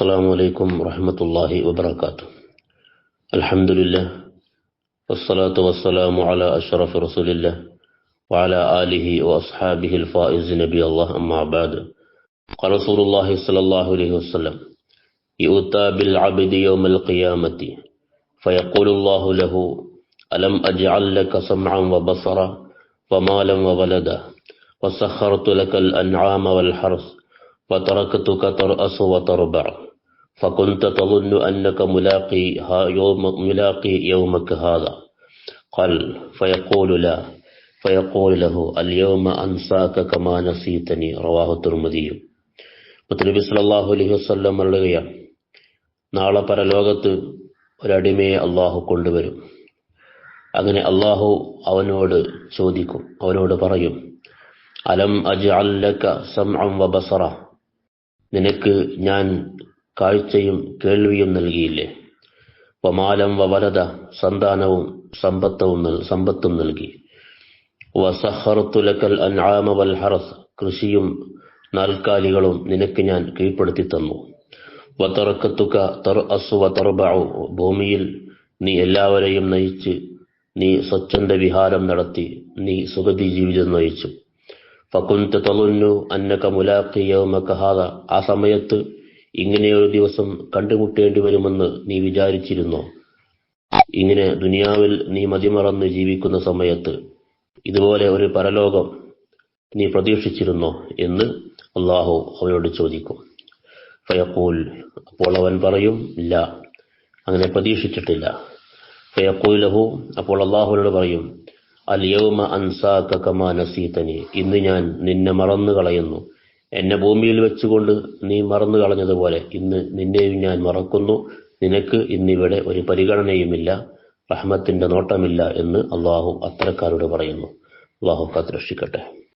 السلام عليكم ورحمة الله وبركاته. الحمد لله والصلاة والسلام على أشرف رسول الله وعلى آله وأصحابه الفائز نبي الله أما بعد. قال رسول الله صلى الله عليه وسلم يؤتى بالعبد يوم القيامة فيقول الله له ألم أجعل لك سمعا وبصرا ومالا وولدا؟ وسخرت لك الأنعام والحرث وتركتك ترأس وتربع. فكنت تظن أنك ملاقي يوم ملاقي يومك هذا قال فيقول لا فيقول له اليوم أنساك كما نسيتني رواه الترمذي മുത്തനബി സല്ലല്ലാഹു അലൈഹി വസല്ലം പറയുകയാണ് നാളെ പരലോകത്ത് ഒരടിമയെ അള്ളാഹു കൊണ്ടുവരും അങ്ങനെ അള്ളാഹു അവനോട് ചോദിക്കും അവനോട് പറയും അലം അജ്അല്ലക സംഅം വബസറ നിനക്ക് ഞാൻ കാഴ്ചയും കേൾവിയും നൽകിയില്ലേ? വമാലം വവലത സന്താനവും സമ്പത്തവും സമ്പത്തും നൽകി. വസഹർത്തുലക്കൽ അൻആമ വൽ ഹറസ്. കൃഷിയും നാൽക്കാലികളും നിനക്ക് ഞാൻ കീഴ്പ്പെടുത്തി തന്നു. വതറക്കത്തുക തർ അസു വതർബഉ. ഭൂമിയിൽ നീ എല്ലാവരെയും നയിച്ച് നീ സ്വച്ഛന്ത വിഹാരം നടത്തി നീ സുഗതി ജീവിതം നയിച്ചു. ഫകുന്ത തലുന്നു അന്നക മുലാഖി യൗമക ഹാദ. ആ സമയത്ത് ഇങ്ങനെയൊരു ദിവസം കണ്ടുമുട്ടേണ്ടി വരുമെന്ന് നീ വിചാരിച്ചിരുന്നോ? ഇങ്ങനെ ദുനിയാവിൽ നീ മതിമറന്ന് ജീവിക്കുന്ന സമയത്ത് ഇതുപോലെ ഒരു പരലോകം നീ പ്രതീക്ഷിച്ചിരുന്നോ എന്ന് അള്ളാഹു അവനോട് ചോദിക്കും. ഫയക്കൂൽ അപ്പോൾ അവൻ പറയും ഇല്ല അങ്ങനെ പ്രതീക്ഷിച്ചിട്ടില്ല. ഫയക്കൂലഹു അപ്പോൾ അള്ളാഹുവിനോട് പറയും അൽ യൗമ അൻസാക കമാ നസീതനി ഇന്ന് ഞാൻ നിന്നെ മറന്നു കളയുന്നു എന്നെ ഭൂമിയിൽ വെച്ചുകൊണ്ട് നീ മറന്നു കളഞ്ഞതുപോലെ ഇന്ന് നിന്നെയും ഞാൻ മറക്കുന്നു. നിനക്ക് ഇന്നിവിടെ ഒരു പരിഗണനയുമില്ല റഹ്മത്തിന്റെ നോട്ടമില്ല എന്ന് അള്ളാഹു അത്തരക്കാരോട് പറയുന്നു. അള്ളാഹു കാത്ത് രക്ഷിക്കട്ടെ